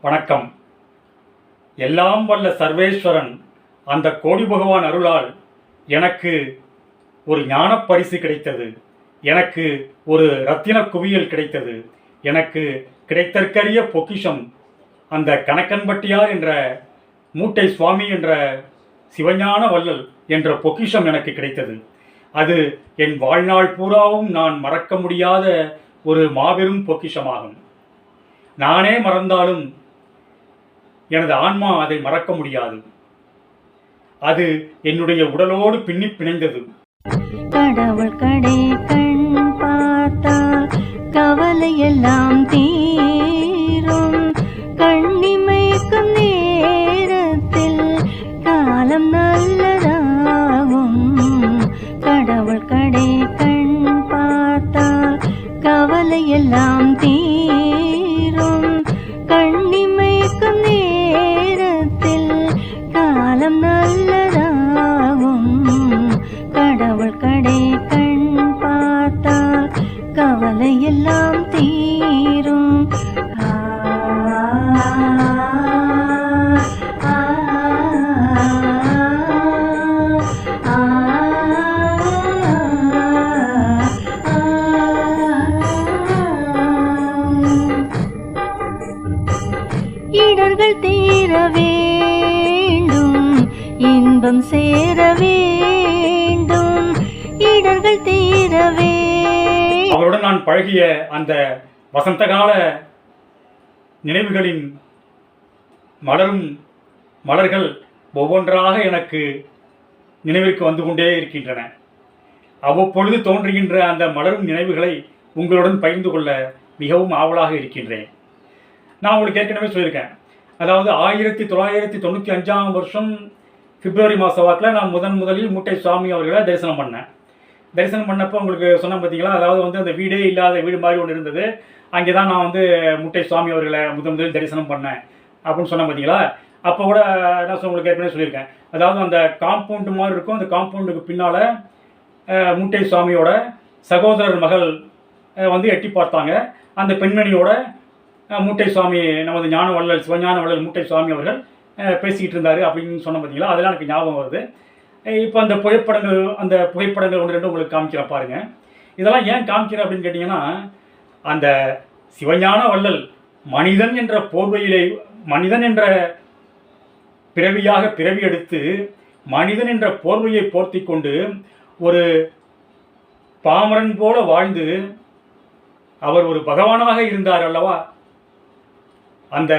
வணக்கம். எல்லாம் வல்ல சர்வேஸ்வரன் அந்த கோடி பகவான் அருளால் எனக்கு ஒரு ஞான பரிசு கிடைத்தது. எனக்கு ஒரு ரத்தின குவியல் கிடைத்தது. எனக்கு கிடைத்தற்கரிய பொக்கிஷம். அந்த கணக்கன்பட்டியார் என்ற மூட்டை சுவாமி என்ற சிவஞான வள்ளல் என்ற பொக்கிஷம் எனக்கு கிடைத்தது. அது என் வாழ்நாள் பூராவும் நான் மறக்க முடியாத ஒரு மாபெரும் பொக்கிஷமாகும். நானே மறந்தாலும் எனது ஆன்மா அதை மறக்க முடியாது. அது என்னுடைய உடலோடு பின்னி பிணைந்தது. கடவுள் கடை கண் பார்த்தால் கவலையெல்லாம் தீரும். கண்ணிமைக்கும் நேரத்தில் காலம் நல்லதாகும். கடவுள் கடை கண் பார்த்தால் கவலையெல்லாம் தீ வேண்டும். இன்பம் சேர வேண்டும். இடர்கள் தீரவே அவருடன் நான் பழகிய அந்த வசந்தகால நினைவுகளின் மலரும் மலர்கள் ஒவ்வொன்றாக எனக்கு நினைவிற்கு வந்து கொண்டே இருக்கின்றன. அவ்வப்பொழுது தோன்றுகின்ற அந்த மலரும் நினைவுகளை உங்களுடன் பகிர்ந்து கொள்ள மிகவும் ஆவலாக இருக்கின்றேன். நான் உங்களுக்கு ஏற்கனவே சொல்லியிருக்கேன். அதாவது ஆயிரத்தி தொள்ளாயிரத்தி தொண்ணூற்றி அஞ்சாம் வருஷம் பிப்ரவரி மாத வாக்கில் நான் முதன் முதலில் மூட்டை சுவாமி அவர்களை தரிசனம் பண்ணேன். தரிசனம் பண்ணப்போ உங்களுக்கு சொன்னேன் பார்த்தீங்களா அதாவது வந்து அந்த வீடே இல்லாத வீடு மாதிரி ஒன்று இருந்தது. அங்கே தான் நான் வந்து முட்டை சுவாமி அவர்களை முதன் முதலில் தரிசனம் பண்ணேன் அப்படின்னு சொன்னேன் பார்த்தீங்களா அப்போ கூட நான் உங்களுக்கு ஏற்கனவே சொல்லியிருக்கேன். அதாவது அந்த காம்பவுண்டு மாதிரி இருக்கும். அந்த காம்பவுண்டுக்கு பின்னால் முட்டை சுவாமியோட சகோதரர் மகள் வந்து எட்டி பார்த்தாங்க. அந்த பெண்மணியோட மூட்டை சுவாமி நமது ஞான வள்ளல் சிவஞான வள்ளல் மூட்டை சுவாமி அவர்கள் பேசிக்கிட்டு இருந்தார் அப்படின்னு சொன்ன பார்த்தீங்களா அதெல்லாம் எனக்கு ஞாபகம் வருது. இப்போ அந்த புகைப்படங்கள் அந்த புகைப்படங்கள் ஒன்று ரெண்டு உங்களுக்கு காமிக்கிறேன் பாருங்கள் இதெல்லாம் ஏன் காமிக்கிறேன் அப்படின்னு கேட்டிங்கன்னா அந்த சிவஞான வள்ளல் மனிதன் என்ற போர்வையிலே மனிதன் என்ற பிறவியாக பிறவி எடுத்து மனிதன் என்ற போர்வையை போர்த்தி கொண்டு ஒரு பாமரன் போல வாழ்ந்து அவர் ஒரு பகவானாக இருந்தார் அல்லவா? அந்த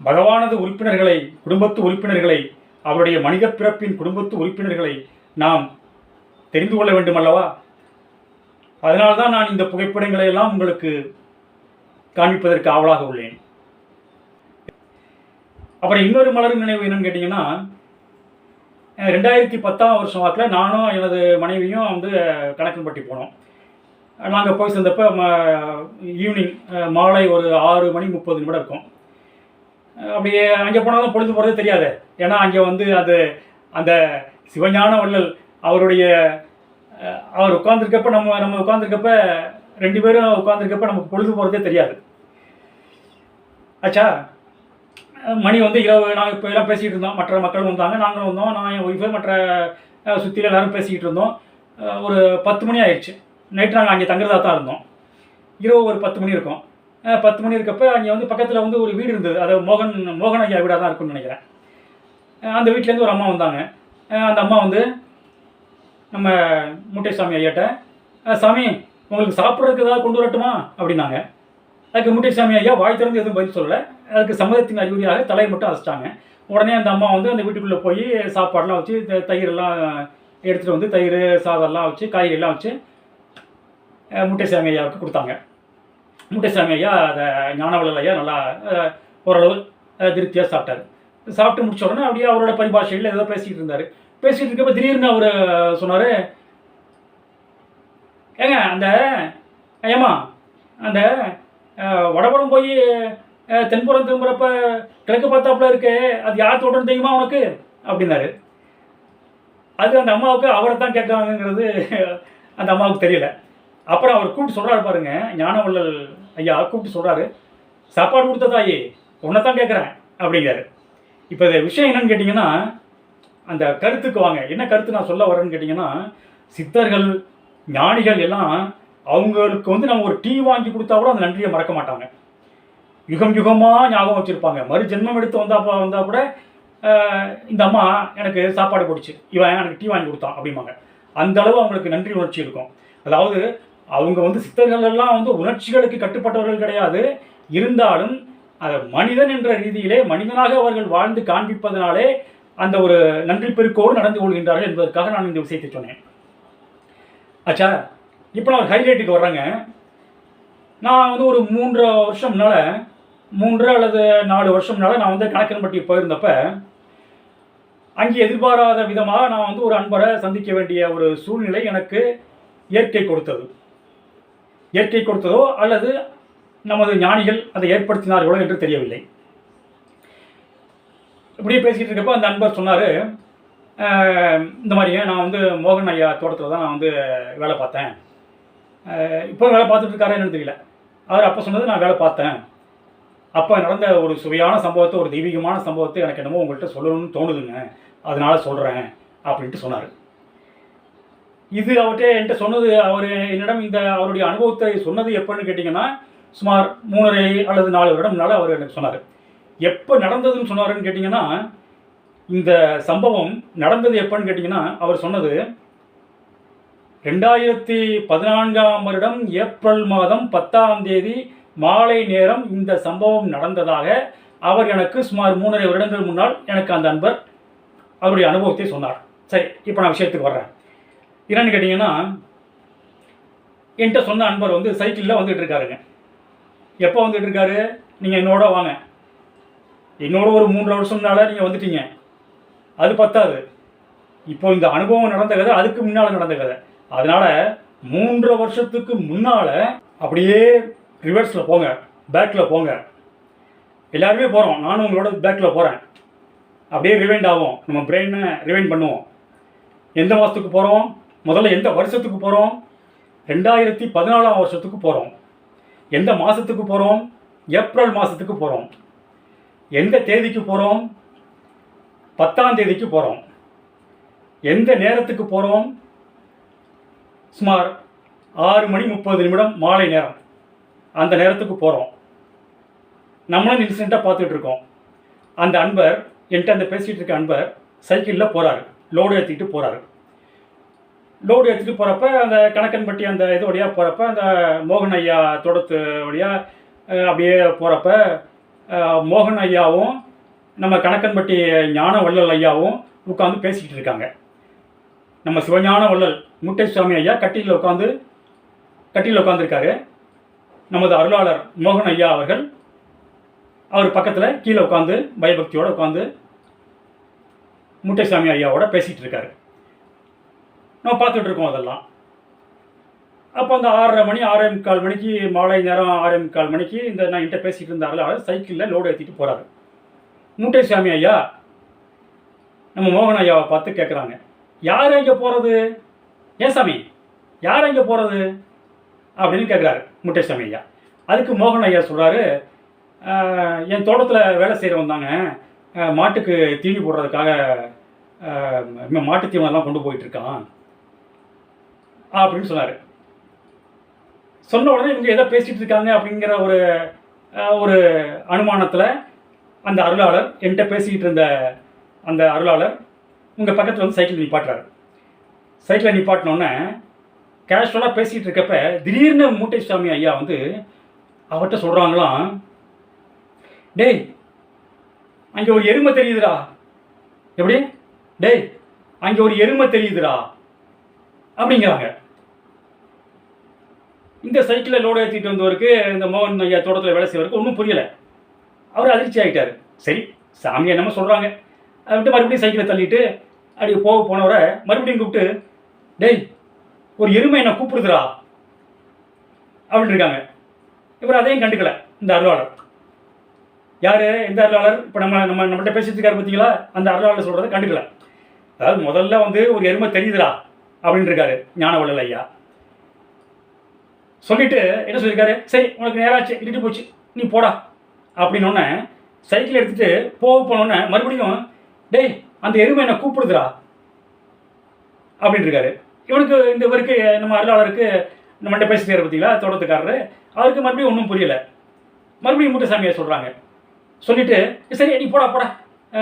பகவானது உறுப்பினர்களை குடும்பத்து உறுப்பினர்களை அவருடைய மனித பிறப்பின் குடும்பத்து உறுப்பினர்களை நாம் தெரிந்து கொள்ள வேண்டும் அல்லவா அதனால்தான் நான் இந்த புகைப்படங்களை எல்லாம் உங்களுக்கு காண்பிப்பதற்கு ஆவலாக உள்ளேன். அப்புறம் இன்னொரு மலரும் நினைவு என்னன்னு கேட்டிங்கன்னா ரெண்டாயிரத்தி பத்தாம் வருஷம் வாக்கில் நானும் எனது மனைவியும் வந்து கணக்கன்பட்டி போனோம். நாங்கள் போய் சேர்ந்தப்போ ஈவினிங் மாலை ஒரு ஆறு மணி முப்பது நிமிடம் இருக்கும். அப்படியே அங்கே போனாலும் பொழுது போகிறதே தெரியாது. ஏன்னா அங்கே வந்து அது அந்த சிவஞான வள்ளல் அவருடைய அவர் உட்காந்துருக்கப்ப நம்ம நம்ம உட்காந்துருக்கப்ப ரெண்டு பேரும் உட்காந்துருக்கப்ப நமக்கு பொழுது போகிறதே தெரியாது. ஆச்சா மணி வந்து இரவு நாங்கள் இப்போ எல்லாம் பேசிகிட்டு இருந்தோம். மற்ற மக்கள் வந்தாங்க நாங்களும் வந்தோம். நான் என் ஒய்ஃபு மற்ற சுற்றியில் எல்லோரும் பேசிக்கிட்டு இருந்தோம். ஒரு பத்து மணி ஆயிடுச்சு. நைட்டு நாங்கள் அங்கே தங்குறதா தான் இருந்தோம். இரவு ஒரு பத்து மணி இருக்கும். பத்து மணி இருக்கப்போ அங்கே வந்து பக்கத்தில் வந்து ஒரு வீடு இருந்தது. அது மோகன் மோகன் ஐயா வீடாக தான் இருக்கும்னு நினைக்கிறேன். அந்த வீட்டிலேருந்து ஒரு அம்மா வந்தாங்க. அந்த அம்மா வந்து நம்ம முட்டைசாமி ஐயாட்ட சாமி உங்களுக்கு சாப்பிட்றதுக்கு ஏதாவது கொண்டு வரட்டுமா? அப்படின்னாங்க. அதுக்கு முட்டைசாமி ஐயா வாய் திறந்து எதுவும் பதில் சொல்லலை. அதுக்கு சம்மதத்தின் அறிகுறியாக தலையை மட்டும் அசைச்சாங்க உடனே அந்த அம்மா வந்து அந்த வீட்டுக்குள்ளே போய் சாப்பாடெலாம் வச்சு த- தயிரெல்லாம் எடுத்துகிட்டு வந்து தயிர் சாதம்லாம் வச்சு காய்கறிலாம் வச்சு முட்டைசாமி ஐயாவுக்கு கொடுத்தாங்க. முட்டைசாமி ஐயா அதை ஞானவளல் ஐயா நல்லா ஓரளவு திருப்தியாக சாப்பிட்டாரு. சாப்பிட்டு முடிச்ச உடனே அப்படியே அவரோட பரிபாஷையில் ஏதோ பேசிகிட்டு இருந்தார். பேசிகிட்டு இருக்கப்போ திடீர்னு அவர் சொன்னார் ஏங்க அந்த ஏம்மா அந்த வடபுறம் போய் தென்புறம் திரும்புறப்ப கிழக்கு பார்த்தாப்புல இருக்கு அது யார் தோட்டம் தெரியுமா உனக்கு? அப்படின்னாரு. அது அந்த அம்மாவுக்கு அவரை தான் கேட்குறாங்கிறது அந்த அம்மாவுக்கு தெரியல. அப்புறம் அவர் கூப்பிட்டு சொல்கிறாரு பாருங்க ஞானவள்ளல் ஐயா கூப்பிட்டு சொல்கிறாரு சாப்பாடு கொடுத்த தாயி உன்னை தான் கேட்குறேன் அப்படிங்கிறாரு. இப்போ இந்த விஷயம் என்னன்னு கேட்டிங்கன்னா அந்த கருத்துக்கு வாங்க. என்ன கருத்து நான் சொல்ல வரேன்னு கேட்டிங்கன்னா சித்தர்கள் ஞானிகள் எல்லாம் அவங்களுக்கு வந்து நம்ம ஒரு டீ வாங்கி கொடுத்தா கூட அந்த நன்றியை மறக்க மாட்டாங்க. யுகம் யுகமாக ஞாபகம் வச்சுருப்பாங்க. மறு ஜென்மம் எடுத்து வந்தா வந்தால் கூட இந்த அம்மா எனக்கு சாப்பாடு கொடுச்சு இவன் எனக்கு டீ வாங்கி கொடுத்தான் அப்படிம்பாங்க. அந்த அளவு அவங்களுக்கு நன்றி உணர்ச்சி இருக்கும். அதாவது அவங்க வந்து சித்தர்கள் எல்லாம் வந்து உணர்ச்சிகளுக்கு கட்டுப்பட்டவர்கள் கிடையாது. இருந்தாலும் அதை மனிதன் என்ற ரீதியிலே மனிதனாக அவர்கள் வாழ்ந்து காண்பிப்பதனாலே அந்த ஒரு நன்றி பெருக்கோடு நடந்து கொள்கின்றார்கள் என்பதற்காக நான் இந்த விஷயத்தை சொன்னேன். ஆச்சா இப்போ நான் ஹைலைட்டுக்கு வர்றேங்க. நான் வந்து ஒரு மூன்று வருஷம் முன்னால் மூன்று அல்லது நாலு வருஷம்னால நான் வந்து கணக்கன்பட்டி போயிருந்தப்ப அங்கே எதிர்பாராத விதமாக நான் வந்து ஒரு அன்பரை சந்திக்க வேண்டிய ஒரு சூழ்நிலை எனக்கு இயற்கை கொடுத்தது. இயற்கை கொடுத்ததோ அல்லது நமது ஞானிகள் அதை ஏற்படுத்தினார்களோ என்று தெரியவில்லை. இப்படியே பேசிக்கிட்டு இருக்கப்போ அந்த அன்பர் சொன்னார் இந்த மாதிரியே நான் வந்து மோகன் ஐயா தோட்டத்தில் தான் நான் வந்து வேலை பார்த்தேன். இப்போ வேலை பார்த்துட்டு இருக்காரா என்னன்னு தெரியல. அவர் அப்போ சொன்னது நான் வேலை பார்த்தேன். அப்போ நடந்த ஒரு சுவையான சம்பவத்தை ஒரு தெய்வீகமான சம்பவத்தை எனக்கு என்னமோ உங்கள்கிட்ட சொல்லணும்னு தோணுதுங்க. அதனால் சொல்கிறேன் அப்படின்ட்டு சொன்னார். இது அவர்கிட்ட என்கிட்ட சொன்னது அவர் என்னிடம் இந்த அவருடைய அனுபவத்தை சொன்னது எப்போன்னு கேட்டிங்கன்னா சுமார் மூணரை அல்லது நாலு வருடம் அவர் எனக்கு சொன்னார். எப்போ நடந்ததுன்னு சொன்னாருன்னு கேட்டிங்கன்னா இந்த சம்பவம் நடந்தது எப்போன்னு கேட்டிங்கன்னா அவர் சொன்னது ரெண்டாயிரத்தி பதினான்காம் வருடம் ஏப்ரல் மாதம் பத்தாம் தேதி மாலை நேரம் இந்த சம்பவம் நடந்ததாக அவர் எனக்கு சுமார் மூணரை வருடங்கள் முன்னால் எனக்கு அந்த அன்பர் அவருடைய அனுபவத்தை சொன்னார். சரி இப்போ நான் விஷயத்துக்கு வர்றேன். என்னன்னு கேட்டிங்கன்னா என்கிட்ட சொன்ன அன்பர் வந்து சைக்கிளில் வந்துட்டு இருக்காருங்க. எப்போ வந்துட்டு இருக்காரு? நீங்கள் என்னோட வாங்க. என்னோட ஒரு மூன்றரை வருஷம்னால நீங்கள் வந்துட்டீங்க. அது பத்தாது. இப்போ இந்த அனுபவம் நடந்த கதை அதுக்கு முன்னால் நடந்த கதை. அதனால மூன்றரை வருஷத்துக்கு முன்னால் அப்படியே ரிவர்ஸில் போங்க. பேக்கில் போங்க. எல்லாருமே போகிறோம் நானும் உங்களோட பேக்கில் போகிறேன் அப்படியே ரிவைண்ட் ஆகும் நம்ம பிரெயினை ரிவைண்ட் பண்ணுவோம். எந்த மாதத்துக்கு போகிறோம் முதல்ல எந்த வருஷத்துக்கு போகிறோம் ரெண்டாயிரத்தி பதினாலாம் வருஷத்துக்கு போகிறோம் எந்த மாதத்துக்கு போகிறோம் ஏப்ரல் மாதத்துக்கு போகிறோம் எந்த தேதிக்கு போகிறோம் பத்தாம் தேதிக்கு போகிறோம் எந்த நேரத்துக்கு போகிறோம் சுமார் ஆறு மணி முப்பது நிமிடம் மாலை நேரம் அந்த நேரத்துக்கு போகிறோம் நம்மளும் இன்சிடெண்ட்டாக பார்த்துட்டு இருக்கோம். அந்த அன்பர் என்கிட்ட அந்த பேசிகிட்டு இருக்க அன்பர் சைக்கிளில் போகிறாரு லோடு ஏற்றிக்கிட்டு போகிறாரு லோடு எடுத்துகிட்டு போகிறப்ப அந்த கணக்கன்பட்டி அந்த இது வழியாக போகிறப்ப அந்த மோகன் ஐயா தோட்டத்து வழியாக அப்படியே போகிறப்ப மோகன் ஐயாவும் நம்ம கணக்கன்பட்டி ஞான வள்ளல் ஐயாவும் உட்காந்து பேசிக்கிட்டு இருக்காங்க. நம்ம சிவஞான வள்ளல் முட்டைசுவாமி ஐயா கட்டியில் உட்காந்து கட்டியில் உட்காந்துருக்காரு நமது அருளாளர் மோகன் ஐயா அவர்கள் அவர் பக்கத்தில் கீழே உட்காந்து பயபக்தியோடு உட்காந்து முட்டைசாமி ஐயாவோட பேசிகிட்டு இருக்காரு. நம்ம பார்த்துட்டு இருக்கோம் அதெல்லாம். அப்போ அந்த ஆறரை மணி ஆறே முக்கால் மணிக்கு மாலை நேரம் ஆறே முக்கால் மணிக்கு இந்த நான் என்கிட்ட பேசிகிட்டு இருந்த சைக்கிளில் லோடு ஏற்றிட்டு போகிறாரு முட்டைசாமி ஐயா நம்ம மோகன் ஐயாவை பார்த்து கேட்குறாங்க யார் இங்கே போகிறது ஏன் சாமி? யார் இங்கே போகிறது அப்படின்னு கேட்குறாரு முட்டைசாமி ஐயா. அதுக்கு மோகன் ஐயா சொல்கிறாரு என் தோட்டத்தில் வேலை செய்கிறவன் தாங்க. மாட்டுக்கு தீனி போடுறதுக்காக மாட்டு தீவனம்லாம் கொண்டு போயிட்டுருக்கான் அப்படின்னு சொன்னார். சொன்ன உடனே இவங்க எதை பேசிகிட்டு இருக்காங்க அப்படிங்கிற ஒரு ஒரு அனுமானத்தில் அந்த அருளாளர் என்கிட்ட பேசிக்கிட்டு இருந்த அந்த அருளாளர் உங்கள் பக்கத்தில் வந்து சைக்கிள் நிப்பாட்டுறாரு. சைக்கிளை நிப்பாட்டினோன்னே கேஷுவலாக பேசிகிட்டு இருக்கப்ப திடீர்னு மூட்டை சாமி ஐயா வந்து அவர்கிட்ட சொல்கிறாங்களாம் டேய் அங்கே ஒரு எருமை தெரியுதுடா. எப்படி? டேய் அங்கே ஒரு எருமை தெரியுதுடா. அப்படிங்கிறாங்க. இந்த சைக்கிளில் லோடு ஏற்றிட்டு வந்தவருக்கு இந்த மோகன் ஐயா தோட்டத்தில் வேலை செய்வருக்கு ஒன்றும் புரியலை. அவர் அதிர்ச்சி ஆகிட்டார் சரி சாமி என்னமோ சொல்கிறாங்க விட்டு மறுபடியும் சைக்கிளை தள்ளிட்டு அப்படி போக போனவரை மறுபடியும் கூப்பிட்டு டேய் ஒரு எருமை என்னை கூப்பிடுதுடா. அப்படின்னு இருக்காங்க. இவர் அதையும் கண்டுக்கல இந்த அருளாளர். யார்? எந்த அருளாளர்? இப்போ நம்ம நம்ம நம்மள்கிட்ட பேசிட்டு இருக்காரு பார்த்தீங்களா அந்த அருளாளர் சொல்கிறத கண்டுக்கல. அதாவது முதல்ல வந்து ஒரு எருமை தெரியுதுடா. அப்படின்னு இருக்காரு ஞானவள்ளல் ஐயா. சொல்லிட்டு என்ன சொல்லியிருக்காரு? சரி உனக்கு நேராச்சு இட்டுட்டு போச்சு நீ போடா. அப்படின்னோடனே சைக்கிள் எடுத்துட்டு போக போனோடனே மறுபடியும் டேய் அந்த எருமை என்னை கூப்பிடுதுரா அப்படின்னு இருக்காரு இவனுக்கு இந்த இவருக்கு நம்ம அருளாளருக்கு நம்மகிட்ட பேசுகிறார் பார்த்தீங்களா தோட்டத்துக்காரரு. அவருக்கு மறுபடியும் ஒன்றும் புரியல. மறுபடியும் முத்துசாமியை சொல்கிறாங்க சொல்லிட்டு சரி நீ போடா போடா.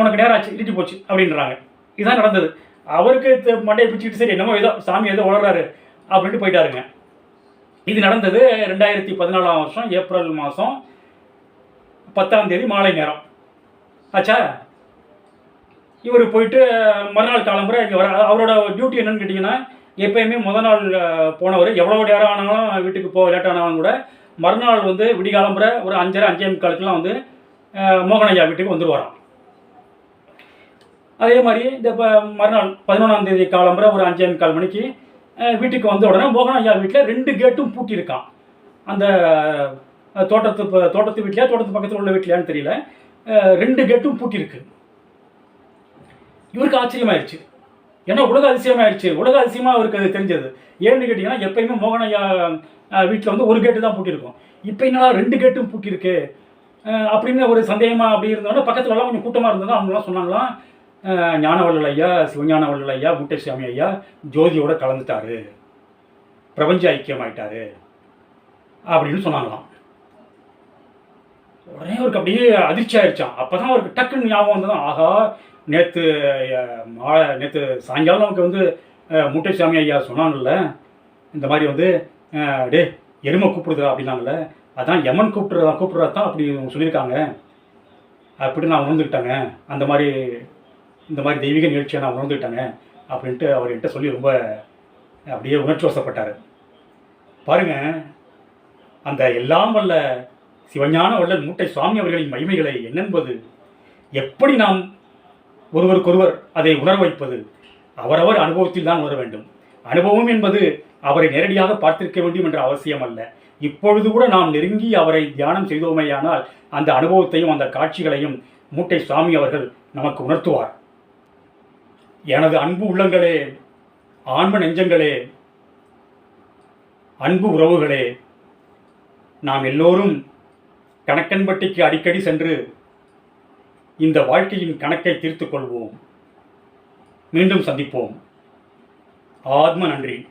உனக்கு நேரம் ஆச்சு இடிச்சு போச்சு அப்படின்றாங்க. இதுதான் நடந்தது. அவருக்கு த- மண்டையை பிடிச்சிட்டு சரி என்னமோ ஏதோ சாமி ஏதோ உளறாரு அப்படின்ட்டு போயிட்டாருங்க. இது நடந்தது ரெண்டாயிரத்தி பதினாலாம் வருஷம் ஏப்ரல் மாதம் பத்தாம் தேதி மாலை நேரம். ஆச்சா? இவர் போயிட்டு மறுநாள் காலம்புரை இங்கே வர அவரோட டியூட்டி என்னன்னு கேட்டிங்கன்னா எப்பயுமே முத நாள் போனவர் எவ்வளோ நேரம் ஆனாலும் வீட்டுக்கு போக லேட் ஆனாலும் கூட மறுநாள் வந்து விடிகாலம்புரை ஒரு அஞ்சரை அஞ்சே முக்காலுக்குலாம் வந்து மோகனையா வீட்டுக்கு வந்துடுவாராம் அதே மாதிரி இந்த இப்போ மறுநாள் பதினொன்றாம் தேதி காலம்புற ஒரு அஞ்சே கால் மணிக்கு வீட்டுக்கு வந்த உடனே மோகன் ஐயா வீட்டில் ரெண்டு கேட்டும் பூட்டியிருக்கான். அந்த தோட்டத்து தோட்டத்து வீட்லையா தோட்டத்து பக்கத்தில் உள்ள வீட்லையான்னு தெரியல. ரெண்டு கேட்டும் பூட்டியிருக்கு. இவருக்கு ஆச்சரியமாயிருச்சு. ஏன்னா உலக அதிசயமாயிருச்சு? உலக அதிசயமாக அவருக்கு அது தெரிஞ்சது. ஏன்னு கேட்டிங்கன்னா எப்பயுமே மோகன் ஐயா வீட்டில் வந்து ஒரு கேட்டு தான் பூட்டியிருக்கும். இப்போ என்னடா ரெண்டு கேட்டும் பூட்டியிருக்கு? அப்படின்னு ஒரு சந்தேகமாக அப்படி இருந்தோன்னா பக்கத்துலலாம் கொஞ்சம் கூட்டமாக இருந்தது அவங்களாம் சொன்னாங்களாம். ஞானவள்ளல் ஐயா சிவஞானவள்ளல் ஐயா முட்டைசாமி ஐயா ஜோதியோட கலந்துட்டாரு. பிரபஞ்ச ஐக்கியமாயிட்டாரு. அப்படின்னு சொன்னாங்களாம். உடனே அவருக்கு அப்படியே அதிர்ச்சி ஆயிடுச்சான் அப்போ தான் அவருக்கு டக்குன்னு ஞாபகம் வந்ததான் ஆகா நேற்று மாலை நேற்று சாயங்காலம் நமக்கு வந்து முட்டைசாமி ஐயா சொன்னாங்கல்ல இந்த மாதிரி வந்து டே எருமை கூப்பிடுதா அப்படின்னாங்கல்ல அதான் எமன் கூப்பிடுறதா கூப்பிடுறதா தான் அப்படி சொல்லியிருக்காங்க. அப்படி நான் உணர்ந்துக்கிட்டாங்க. அந்த மாதிரி இந்த மாதிரி தெய்வீக நிகழ்ச்சியை நான் உணர்ந்துக்கிட்டேங்க அப்படின்ட்டு அவர் என்கிட்ட சொல்லி ரொம்ப அப்படியே உணர்ச்சி வசப்பட்டார். பாருங்க அந்த எல்லாம் வல்ல சிவஞான வள்ளல் மூட்டை சுவாமி அவர்களின் மகிமைகளை என்னென்பது எப்படி நாம் ஒருவருக்கொருவர் அதை உணர வைப்பது அவரவர் அனுபவத்தில் தான் உணர வேண்டும். அனுபவம் என்பது அவரை நேரடியாக பார்த்திருக்க வேண்டும் என்ற அவசியம் அல்ல இப்பொழுது கூட நாம் நெருங்கி அவரை தியானம் செய்தோமேயானால் அந்த அனுபவத்தையும் அந்த காட்சிகளையும் மூட்டை சுவாமி அவர்கள் நமக்கு உணர்த்துவார். எனது அன்பு உள்ளங்களே ஆன்ம நெஞ்சங்களே அன்பு உறவுகளே நாம் எல்லோரும் கணக்கன்பட்டிக்கு அடிக்கடி சென்று இந்த வாழ்க்கையின் கணக்கை தீர்த்து கொள்வோம். மீண்டும் சந்திப்போம். ஆத்ம நன்றி.